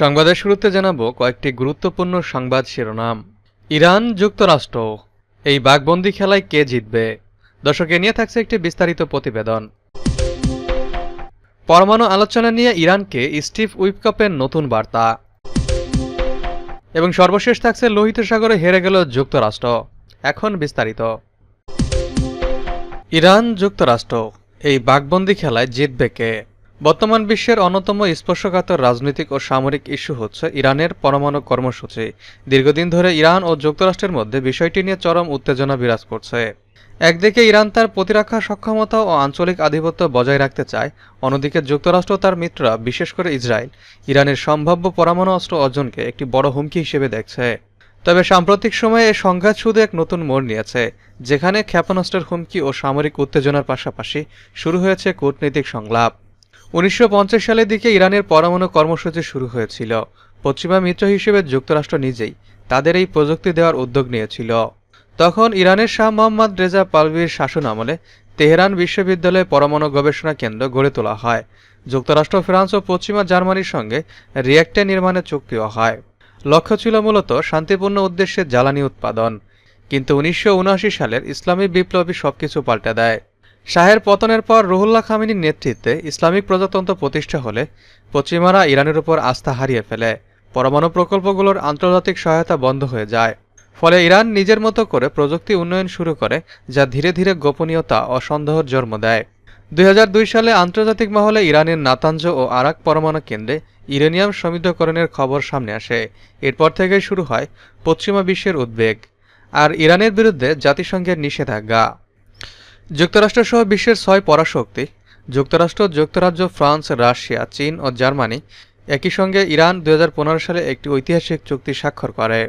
সংবাদের শুরুতে জানাব কয়েকটি গুরুত্বপূর্ণ সংবাদ শিরোনাম। ইরান যুক্তরাষ্ট্র, এই বাঘবন্দি খেলায় কে জিতবে? দর্শক নিয়ে থাকছে একটি বিস্তারিত প্রতিবেদন। পরমাণু আলোচনা নিয়ে ইরানকে স্টিভ উইপকাপের নতুন বার্তা। এবং সর্বশেষ থাকছে লোহিত সাগরে হেরে গেল যুক্তরাষ্ট্র। এখন বিস্তারিত। ইরান যুক্তরাষ্ট্র, এই বাঘবন্দি খেলায় জিতবে কে? বর্তমান বিশ্বের অন্যতম স্পর্শকাতর রাজনৈতিক ও সামরিক ইস্যু হচ্ছে ইরানের পরমাণু কর্মসূচি। দীর্ঘদিন ধরে ইরান ও যুক্তরাষ্ট্রের মধ্যে বিষয়টি নিয়ে চরম উত্তেজনা বিরাজ করছে। একদিকে ইরান তার প্রতিরক্ষা সক্ষমতা ও আঞ্চলিক আধিপত্য বজায় রাখতে চায়, অন্যদিকে যুক্তরাষ্ট্র তার মিত্ররা, বিশেষ করে ইসরায়েল, ইরানের সম্ভাব্য পরমাণু অস্ত্র অর্জনকে একটি বড় হুমকি হিসেবে দেখছে। তবে সাম্প্রতিক সময়ে এ সংঘাত শুধু এক নতুন মোড় নিয়েছে, যেখানে ক্ষেপণাস্ত্রের হুমকি ও সামরিক উত্তেজনার পাশাপাশি শুরু হয়েছে কূটনৈতিক সংলাপ। উনিশশো পঞ্চাশ সালের দিকে ইরানের পরমাণু কর্মসূচি শুরু হয়েছিল। পশ্চিমা মিত্র হিসেবে যুক্তরাষ্ট্র নিজেই তাদের এই প্রযুক্তি দেওয়ার উদ্যোগ নিয়েছিল। তখন ইরানের শাহ মোহাম্মদ রেজা পালভির শাসন আমলে তেহরান বিশ্ববিদ্যালয়ে পরমাণু গবেষণা কেন্দ্র গড়ে তোলা হয়। যুক্তরাষ্ট্র, ফ্রান্স ও পশ্চিমা জার্মানির সঙ্গে রিয়েক্টর নির্মাণের চুক্তিও হয়। লক্ষ্য ছিল মূলত শান্তিপূর্ণ উদ্দেশ্যে জ্বালানি উৎপাদন। কিন্তু উনিশশো সালের ইসলামী বিপ্লবী সবকিছু পাল্টে দেয়। শাহের পতনের পর রুহুল্লাহ খামিনীর নেতৃত্বে ইসলামিক প্রজাতন্ত্র প্রতিষ্ঠা হলে পশ্চিমারা ইরানের উপর আস্থা হারিয়ে ফেলে। পরমাণু প্রকল্পগুলোর আন্তর্জাতিক সহায়তা বন্ধ হয়ে যায়। ফলে ইরান নিজের মতো করে প্রযুক্তি উন্নয়ন শুরু করে, যা ধীরে ধীরে গোপনীয়তা ও সন্দেহের জন্ম দেয়। দুই হাজার দুই সালে আন্তর্জাতিক মহলে ইরানের নাতাঞ্জ ও আরাক পরমাণু কেন্দ্রে ইউরেনিয়াম সমৃদ্ধকরণের খবর সামনে আসে। এরপর থেকেই শুরু হয় পশ্চিমা বিশ্বের উদ্বেগ। আর ইরানের বিরুদ্ধে জাতিসংঘের নিষেধাজ্ঞা। যুক্তরাষ্ট্রসহ বিশ্বের ছয় পরাশক্তি, যুক্তরাষ্ট্র, যুক্তরাজ্য, ফ্রান্স, রাশিয়া, চীন ও জার্মানি একই সঙ্গে ইরান দু হাজার পনেরো সালে একটি ঐতিহাসিক চুক্তি স্বাক্ষর করে।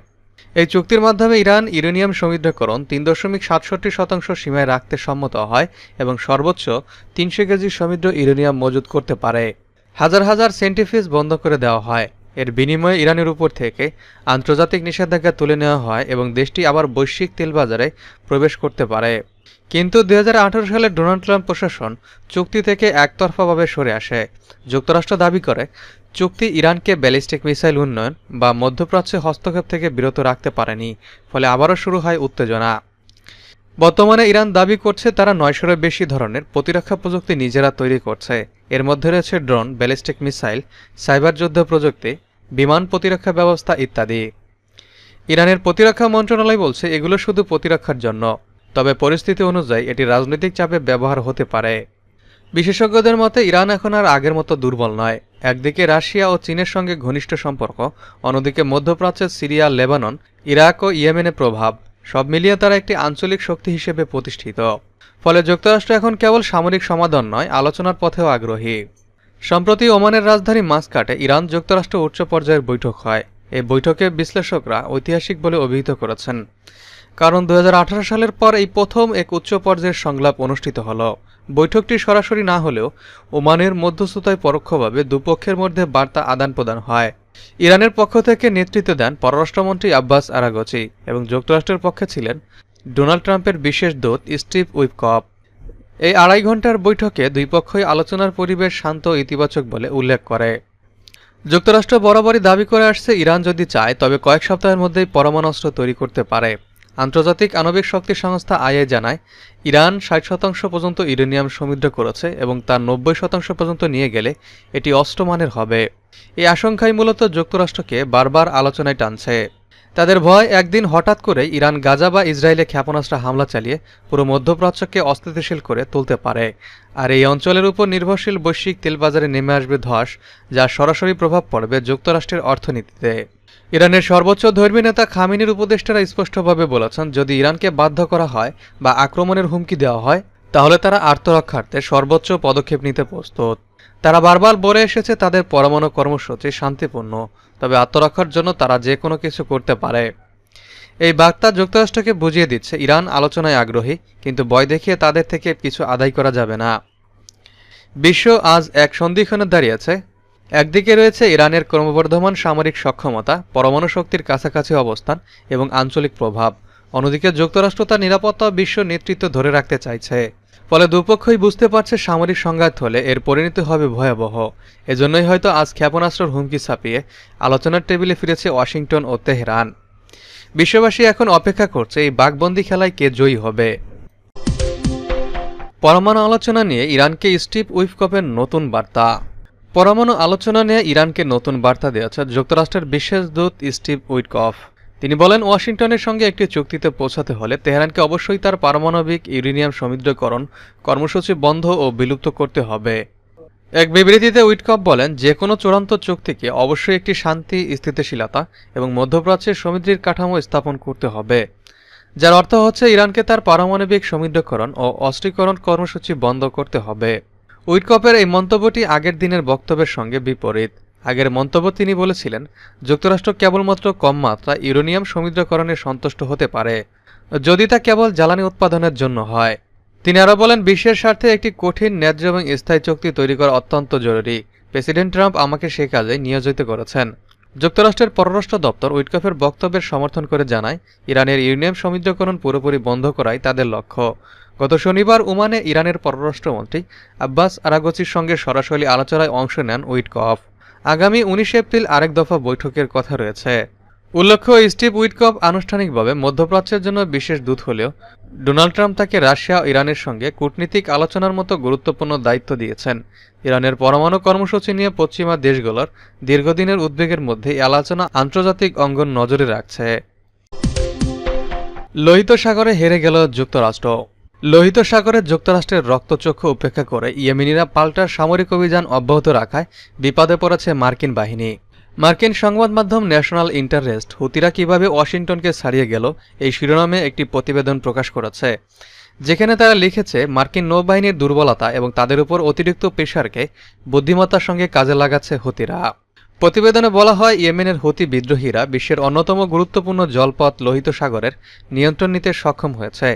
এই চুক্তির মাধ্যমে ইরান ইউরেনিয়াম সমৃদ্ধকরণ তিন দশমিক সাতষট্টি শতাংশ সীমায় রাখতে সম্মত হয় এবং সর্বোচ্চ তিনশো কেজি সমৃদ্ধ ইউরেনিয়াম মজুত করতে পারে। হাজার হাজার সেন্টিফিস বন্ধ করে দেওয়া হয়। এর বিনিময়ে ইরানের উপর থেকে আন্তর্জাতিক নিষেধাজ্ঞা তুলে নেওয়া হয় এবং দেশটি আবার বৈশ্বিক তেল বাজারে প্রবেশ করতে পারে। কিন্তু দু হাজার আঠেরো সালে ডোনাল্ড ট্রাম্প প্রশাসন চুক্তি থেকে একতরফাভাবে সরে আসে। যুক্তরাষ্ট্র দাবি করে, চুক্তি ইরানকে ব্যালিস্টিক মিসাইল উন্নয়ন বা মধ্যপ্রাচ্যে হস্তক্ষেপ থেকে বিরত রাখতে পারেনি, ফলে আবারও শুরু হয় উত্তেজনা। বর্তমানে ইরান দাবি করছে তারা নয়শোরও বেশি ধরনের প্রতিরক্ষা প্রযুক্তি নিজেরা তৈরি করছে। এর মধ্যে রয়েছে ড্রোন, ব্যালিস্টিক মিসাইল সাইবার যুদ্ধ প্রযুক্তি, বিমান প্রতিরক্ষা ব্যবস্থা ইত্যাদি। ইরানের প্রতিরক্ষা মন্ত্রণালয় বলছে এগুলো শুধু প্রতিরক্ষার জন্য, তবে পরিস্থিতি অনুযায়ী এটি রাজনৈতিক চাপে ব্যবহার হতে পারে। বিশেষজ্ঞদের মতে, ইরান এখন আর আগের মতো দুর্বল নয়। একদিকে রাশিয়া ও চীনের সঙ্গে ঘনিষ্ঠ সম্পর্ক, অন্যদিকে মধ্যপ্রাচ্যের সিরিয়া, লেবানন, ইরাক ও ইয়েমেনের প্রভাব। সব মিলিয়ে তারা একটি আঞ্চলিক শক্তি হিসেবে প্রতিষ্ঠিত। ফলে যুক্তরাষ্ট্র এখন কেবল সামরিক সমাধান নয়, আলোচনার পথেও আগ্রহী। সম্প্রতি ওমানের রাজধানী মাস্কাটে ইরান যুক্তরাষ্ট্র উচ্চ পর্যায়ের বৈঠক হয়। এই বৈঠকে বিশ্লেষকরা ঐতিহাসিক বলে অভিহিত করেছেন। কারণ দু হাজার আঠারো সালের পর এই প্রথম এক উচ্চ পর্যায়ের সংলাপ অনুষ্ঠিত হল। বৈঠকটি সরাসরি না হলেও ওমানের মধ্যস্থতায় পরোক্ষভাবে দুপক্ষের মধ্যে বার্তা আদান প্রদান হয়। ইরানের পক্ষ থেকে নেতৃত্ব দেন পররাষ্ট্রমন্ত্রী আব্বাস আরাগচি এবং যুক্তরাষ্ট্রের পক্ষে ছিলেন ডোনাল্ড ট্রাম্পের বিশেষ দূত স্টিভ উইপকপ। এই আড়াই ঘণ্টার বৈঠকে দুই পক্ষই আলোচনার পরিবেশ শান্ত ইতিবাচক বলে উল্লেখ করে। যুক্তরাষ্ট্র বরাবরই দাবি করে আসছে, ইরান যদি চায় তবে কয়েক সপ্তাহের মধ্যেই পরমাণু অস্ত্র তৈরি করতে পারে। আন্তর্জাতিক আণবিক শক্তি সংস্থা আইএ জানায়, ইরান ষাট শতাংশ পর্যন্ত ইউরেনিয়াম সমৃদ্ধ করেছে এবং তার নব্বই শতাংশ পর্যন্ত নিয়ে গেলে এটি অষ্টমানের হবে। এই আশঙ্কাই মূলত যুক্তরাষ্ট্রকে বারবার আলোচনায় টানছে। তাদের ভয় একদিন হঠাৎ করে ইরান গাজা বা ইসরায়েলে ক্ষেপণাস্ত্র হামলা চালিয়ে পুরো মধ্যপ্রাচ্যকে অস্থিতিশীল করে তুলতে পারে। আর এই অঞ্চলের উপর নির্ভরশীল বৈশ্বিক তেলবাজারে নেমে আসবে ধস যা সরাসরি প্রভাব পড়বে যুক্তরাষ্ট্রের অর্থনীতিতে। ইরানের সর্বোচ্চ ধর্মী নেতা খামিনের উপদেষ্টারা স্পষ্টভাবে বলেছেন, যদি ইরানকে বাধ্য করা হয় বা আক্রমণের হুমকি দেওয়া হয়, তাহলে তারা আত্মরক্ষার্থে সর্বোচ্চ পদক্ষেপ নিতে প্রস্তুত। তারা বারবার বলে এসেছে, তাদের পরমাণু কর্মসূচি শান্তিপূর্ণ, তবে আত্মরক্ষার জন্য তারা যে কোনো কিছু করতে পারে। এই বার্তা যুক্তরাষ্ট্রকে বুঝিয়ে দিচ্ছে, ইরান আলোচনায় আগ্রহী, কিন্তু বয় দেখিয়ে তাদের থেকে কিছু আদায় করা যাবে না। বিশ্ব আজ এক সন্ধিক্ষণে দাঁড়িয়েছে একদিকে রয়েছে ইরানের ক্রমবর্ধমান সামরিক সক্ষমতা, পরমাণু শক্তির কাছাকাছি অবস্থান এবং আঞ্চলিক প্রভাব। অন্যদিকে যুক্তরাষ্ট্র তার নিরাপত্তা বিশ্ব নেতৃত্ব ধরে রাখতে চাইছে। ফলে দুপক্ষই বুঝতে পারছে সামরিক সংঘাত হলে এর পরিণতি হবে ভয়াবহ। এজন্যই হয়তো আজ ক্ষেপণাস্ত্রের হুমকি ছাপিয়ে আলোচনার টেবিলে ফিরেছে ওয়াশিংটন ও তেহরান। বিশ্ববাসী এখন অপেক্ষা করছে এই বাঘবন্দি খেলায় কে জয়ী হবে। পরমাণু আলোচনা নিয়ে ইরানকে স্টিভ উইফকপের নতুন বার্তা। পরমাণু আলোচনা নিয়ে ইরানকে নতুন বার্তা দিয়েছে যুক্তরাষ্ট্রের বিশেষ দূত স্টিভ উইটকফ। তিনি বলেন, ওয়াশিংটনের সঙ্গে একটি চুক্তিতে পৌঁছাতে হলে তেহরানকে অবশ্যই তার পারমাণবিক ইউরেনিয়াম সমৃদ্ধকরণ কর্মসূচি বন্ধ ও বিলুপ্ত করতে হবে। এক বিবৃতিতে উইটকপ বলেন যে কোনো চূড়ান্ত চুক্তিকে অবশ্যই একটি শান্তি, স্থিতিশীলতা এবং মধ্যপ্রাচ্যের সমৃদ্ধির কাঠামো স্থাপন করতে হবে। যার অর্থ হচ্ছে, ইরানকে তার পারমাণবিক সমৃদ্ধকরণ ও অস্ত্রীকরণ কর্মসূচি বন্ধ করতে হবে। উইটকপের এই মন্তব্যটি আগের দিনের বক্তব্যের সঙ্গে বিপরীত। আগের মন্তব্য তিনি বলেছিলেন, যুক্তরাষ্ট্র কেবলমাত্র কম মাত্রা ইউরেনিয়াম সমৃদ্ধকরণে সন্তুষ্ট হতে পারে, যদি তা কেবল জ্বালানি উৎপাদনের জন্য হয়। তিনি আরও বলেন, বিশ্বের স্বার্থে একটি কঠিন, ন্যায্য এবং স্থায়ী চুক্তি তৈরি করা অত্যন্ত জরুরি। প্রেসিডেন্ট ট্রাম্প আমাকে সে কাজে নিয়োজিত করেছেন। যুক্তরাষ্ট্রের পররাষ্ট্র দপ্তর উইটকফের বক্তব্যের সমর্থন করে জানায়, ইরানের ইউরেনিয়াম সমৃদ্ধকরণ পুরোপুরি বন্ধ করাই তাদের লক্ষ্য। গত শনিবার ওমানে ইরানের পররাষ্ট্রমন্ত্রী আব্বাস আরাগচির সঙ্গে সরাসরি আলোচনায় অংশ নেন উইটকফ। আগামী উনিশে এপ্রিল আরেক দফা বৈঠকের কথা রয়েছে। উল্লেখ্য, স্টিভ উইটকফ আনুষ্ঠানিকভাবে মধ্যপ্রাচ্যের জন্য বিশেষ দূত হলেও ডোনাল্ড ট্রাম্প তাকে রাশিয়া ইরানের সঙ্গে কূটনীতিক আলোচনার মতো গুরুত্বপূর্ণ দায়িত্ব দিয়েছেন। ইরানের পরমাণু কর্মসূচি নিয়ে পশ্চিমা দেশগুলোর দীর্ঘদিনের উদ্বেগের মধ্যে এই আলোচনা আন্তর্জাতিক অঙ্গন নজরে রাখছে। লোহিত সাগরে হেরে গেল যুক্তরাষ্ট্র। লোহিত সাগরে যুক্তরাষ্ট্রের রক্তচক্ষু উপেক্ষা করে ইয়েমিনিরা পাল্টা সামরিক অভিযান অব্যাহত রাখায় বিপদে পড়েছে মার্কিন বাহিনী। মার্কিন সংবাদ মাধ্যম ন্যাশনাল ইন্টারেস্ট হুতিরা কীভাবে ওয়াশিংটনকে ছাড়িয়ে গেল এই শিরোনামে একটি প্রতিবেদন প্রকাশ করেছে। যেখানে তারা লিখেছে, মার্কিন নৌবাহিনীর দুর্বলতা এবং তাদের উপর অতিরিক্ত প্রেশারকে বুদ্ধিমত্তার সঙ্গে কাজে লাগাচ্ছে হুতিরা। প্রতিবেদনে বলা হয়, ইয়েমেনের হুতি বিদ্রোহীরা বিশ্বের অন্যতম গুরুত্বপূর্ণ জলপথ লোহিত সাগরের নিয়ন্ত্রণ নিতে সক্ষম হয়েছে।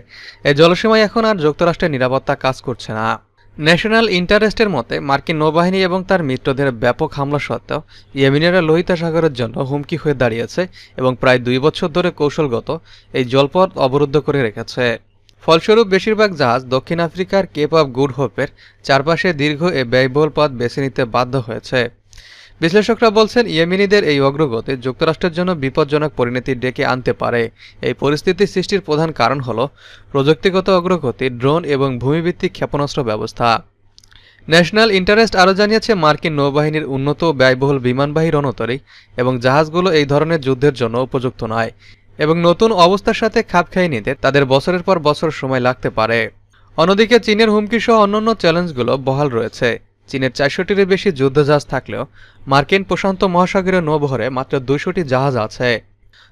এই জলসীমায় এখন আর যুক্তরাষ্ট্রের নিরাপত্তা কাজ করছে না। ন্যাশনাল ইন্টারেস্টের মতে, মার্কিন নৌবাহিনী এবং তার মিত্রদের ব্যাপক হামলা সত্ত্বেও ইয়েমেনিরা লোহিত সাগরের জন্য হুমকি হয়ে দাঁড়িয়েছে এবং প্রায় দুই বছর ধরে কৌশলগত এই জলপথ অবরুদ্ধ করে রেখেছে। ফলস্বরূপ, বেশিরভাগ জাহাজ দক্ষিণ আফ্রিকার কেপ অফ গুড হোপের চারপাশে দীর্ঘ এ ব্যয়বহুল পথ বেছে নিতে বাধ্য হয়েছে। বিশ্লেষকরা বলছেন, ইয়েমেনিদের এই অগ্রগতি যুক্তরাষ্ট্রের জন্য বিপজ্জনক পরিণতি ডেকে আনতে পারে। এই পরিস্থিতি সৃষ্টির প্রধান কারণ হল প্রযুক্তিগত অগ্রগতি, ড্রোন এবং ভূমিভিত্তিক ক্ষেপণাস্ত্র ব্যবস্থা। ন্যাশনাল ইন্টারেস্ট আরও জানিয়েছে, মার্কিন নৌবাহিনীর উন্নত ব্যয়বহুল বিমানবাহী রণতরী এবং জাহাজগুলো এই ধরনের যুদ্ধের জন্য উপযুক্ত নয় এবং নতুন অবস্থার সাথে খাপ খাইয়ে নিতে তাদের বছরের পর বছর সময় লাগতে পারে। অন্যদিকে, চীনের হুমকি সহ অন্যান্য চ্যালেঞ্জগুলো বহাল রয়েছে। চীনের চারশোটিরও বেশি যুদ্ধজাহাজ থাকলেও মার্কিন প্রশান্ত মহাসাগরীয় নৌবহরে মাত্র দুইশোটি জাহাজ আছে।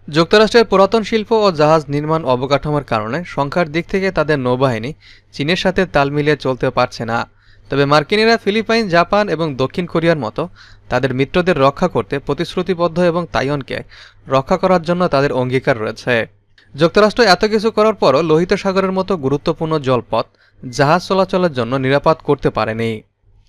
যুক্তরাষ্ট্রের পুরাতন শিল্প ও জাহাজ নির্মাণ অবকাঠামোর কারণে সংখ্যার দিক থেকে তাদের নৌবাহিনী চীনের সাথে তাল মিলিয়ে চলতে পারছে না। তবে মার্কিনিরা ফিলিপাইন, জাপান এবং দক্ষিণ কোরিয়ার মতো তাদের মিত্রদের রক্ষা করতে প্রতিশ্রুতিবদ্ধ এবং তাইওয়ানকে রক্ষা করার জন্য তাদের অঙ্গীকার রয়েছে। যুক্তরাষ্ট্র এত কিছু করার পরও লোহিত সাগরের মতো গুরুত্বপূর্ণ জলপথ জাহাজ চলাচলের জন্য নিরাপদ করতে পারেনি।